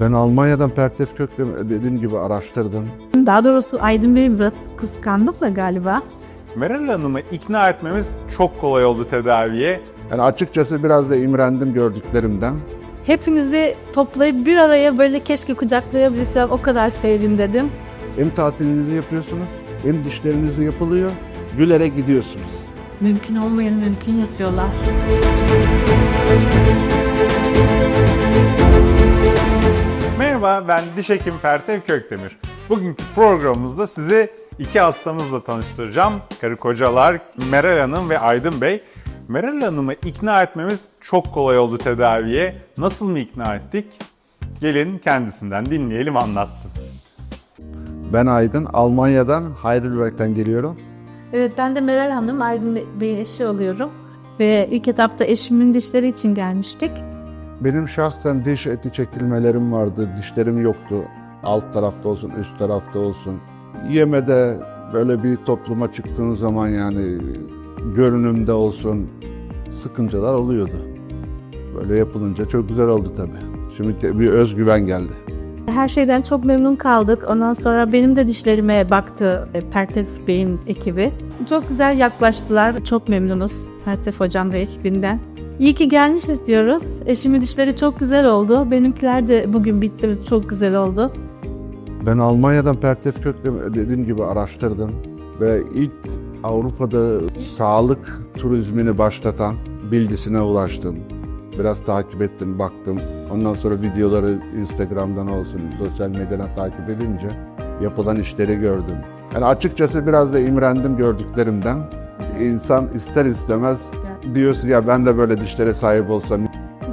Ben Almanya'dan Pertef Kök'le dediğim gibi araştırdım. Daha doğrusu Aydın Bey biraz kıskandık da galiba. Meral Hanım'ı ikna etmemiz çok kolay oldu tedaviye. Yani açıkçası biraz da imrendim gördüklerimden. Hepinizi toplayıp bir araya böyle keşke kucaklayabilsem o kadar sevdim dedim. Hem tatilinizi yapıyorsunuz hem dişleriniz yapılıyor. Gülerek gidiyorsunuz. Mümkün olmayanı mümkün yapıyorlar. Merhaba ben diş hekim Pertev Kökdemir. Bugünkü programımızda sizi iki hastamızla tanıştıracağım. Karı kocalar Meral Hanım ve Aydın Bey. Meral Hanım'ı ikna etmemiz çok kolay oldu tedaviye. Nasıl mı ikna ettik? Gelin kendisinden dinleyelim anlatsın. Ben Aydın, Almanya'dan Heidelberg'den geliyorum. Evet ben de Meral Hanım, Aydın Bey'in eşi oluyorum. Ve ilk etapta eşimin dişleri için gelmiştik. Benim şahsen diş eti çekilmelerim vardı, dişlerim yoktu. Alt tarafta olsun, üst tarafta olsun. Yemede böyle bir topluma çıktığın zaman yani görünümde olsun sıkıncalar oluyordu. Böyle yapılınca çok güzel oldu tabii. Şimdi bir özgüven geldi. Her şeyden çok memnun kaldık. Ondan sonra benim de dişlerime baktı e, Pertef Bey'in ekibi. Çok güzel yaklaştılar. Çok memnunuz Pertef Hocam ve ekibinden. İyi ki gelmişiz diyoruz. Eşimin dişleri çok güzel oldu. Benimkiler de bugün bitti çok güzel oldu. Ben Almanya'dan Pertef Kök'le dediğim gibi araştırdım ve ilk Avrupa'da sağlık turizmini başlatan bilgisine ulaştım. Biraz takip ettim, baktım. Ondan sonra videoları Instagram'dan olsun, sosyal medyadan takip edince yapılan işleri gördüm. Yani açıkçası biraz da imrendim gördüklerimden. İnsan ister istemez diyorsun ya ben de böyle dişlere sahip olsam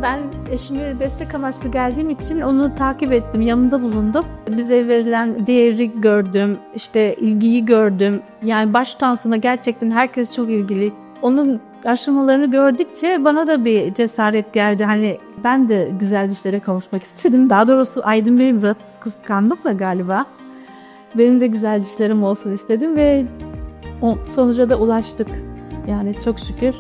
Ben eşime destek amaçlı geldiğim için onu takip ettim, yanında bulundum. Bize verilen değeri gördüm, işte ilgiyi gördüm. Yani baştan sona gerçekten herkes çok ilgili. Onun aşamalarını gördükçe bana da bir cesaret geldi. Hani ben de güzel dişlere kavuşmak istedim. Daha doğrusu Aydın Bey biraz kıskandım da galiba. Benim de güzel dişlerim olsun istedim ve sonuca da ulaştık. Yani çok şükür.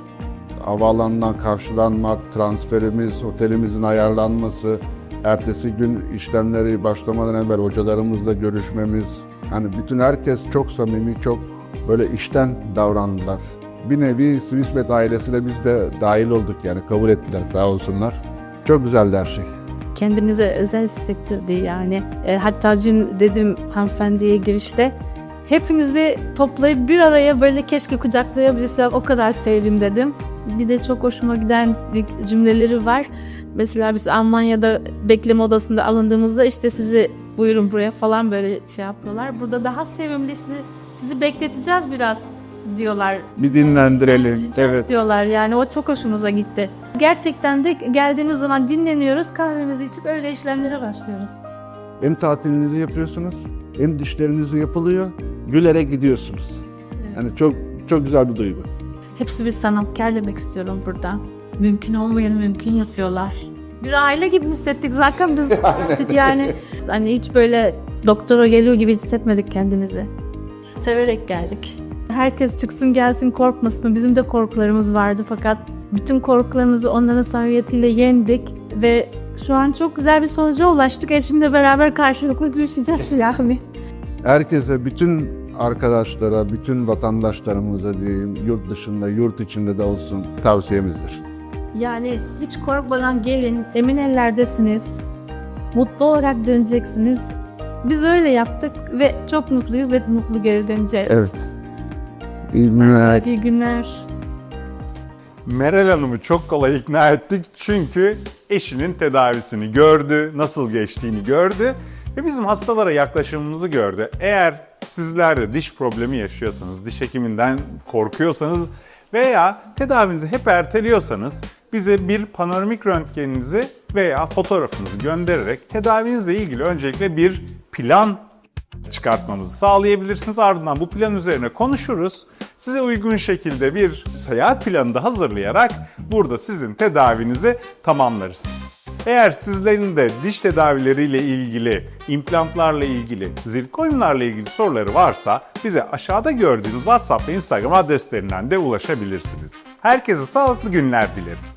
havaalanından karşılanmak, transferimiz, otelimizin ayarlanması, ertesi gün işlemleri başlamadan evvel hocalarımızla görüşmemiz. Hani bütün herkes çok samimi, çok böyle işten davrandılar. Bir nevi Swissmet ailesine biz de dahil olduk yani kabul ettiler sağ olsunlar. Çok güzeldi her şey. Kendimize özel hissettirdi yani. E, hatta dün dedim hanımefendiye girişte hepinizi toplayıp bir araya böyle keşke kucaklayabilsem o kadar sevdim dedim. Bir de çok hoşuma giden cümleleri var. Mesela biz Almanya'da bekleme odasında alındığımızda işte sizi buyurun buraya falan böyle şey yapıyorlar. Burada daha sevimli sizi, sizi bekleteceğiz biraz diyorlar Bir dinlendirelim. Evet. diyorlar yani o çok hoşumuza gitti. Gerçekten de geldiğimiz zaman dinleniyoruz, kahvemizi içip öyle işlemlere başlıyoruz. Hem tatilinizi yapıyorsunuz, hem dişleriniz yapılıyor, gülerek gidiyorsunuz. Yani çok çok güzel bir duygu. Hepsi bir sanatkar demek istiyorum burada. Mümkün olmayanı mümkün yapıyorlar. Bir aile gibi hissettik zaten biz yani. Hani hiç böyle doktora geliyor gibi hissetmedik kendimizi. Severek geldik. Herkes çıksın gelsin korkmasın. Bizim de korkularımız vardı fakat bütün korkularımızı onların samimiyetiyle yendik ve şu an çok güzel bir sonuca ulaştık. Eşimle beraber karşılıklı gülüşeceğiz yani. Herkese, bütün arkadaşlara, bütün vatandaşlarımıza diyeyim, yurt dışında, yurt içinde de olsun tavsiyemizdir. Yani hiç korkmadan gelin, emin ellerdesiniz. Mutlu olarak döneceksiniz. Biz öyle yaptık ve çok mutluyuz ve mutlu geri döneceğiz. Evet. İyi günler. İyi günler. Meral Hanım'ı çok kolay ikna ettik çünkü eşinin tedavisini gördü, nasıl geçtiğini gördü ve bizim hastalara yaklaşımımızı gördü. Eğer sizler de diş problemi yaşıyorsanız, diş hekiminden korkuyorsanız veya tedavinizi hep erteliyorsanız bize bir panoramik röntgeninizi veya fotoğrafınızı göndererek tedavinizle ilgili öncelikle bir plan çıkartmamızı sağlayabilirsiniz. Ardından bu plan üzerine konuşuruz. Size uygun şekilde bir seyahat planı da hazırlayarak burada sizin tedavinizi tamamlarız. Eğer sizlerin de diş tedavileriyle ilgili, implantlarla ilgili, zirkonyumlarla ilgili soruları varsa bize aşağıda gördüğünüz WhatsApp ve Instagram adreslerinden de ulaşabilirsiniz. Herkese sağlıklı günler dilerim.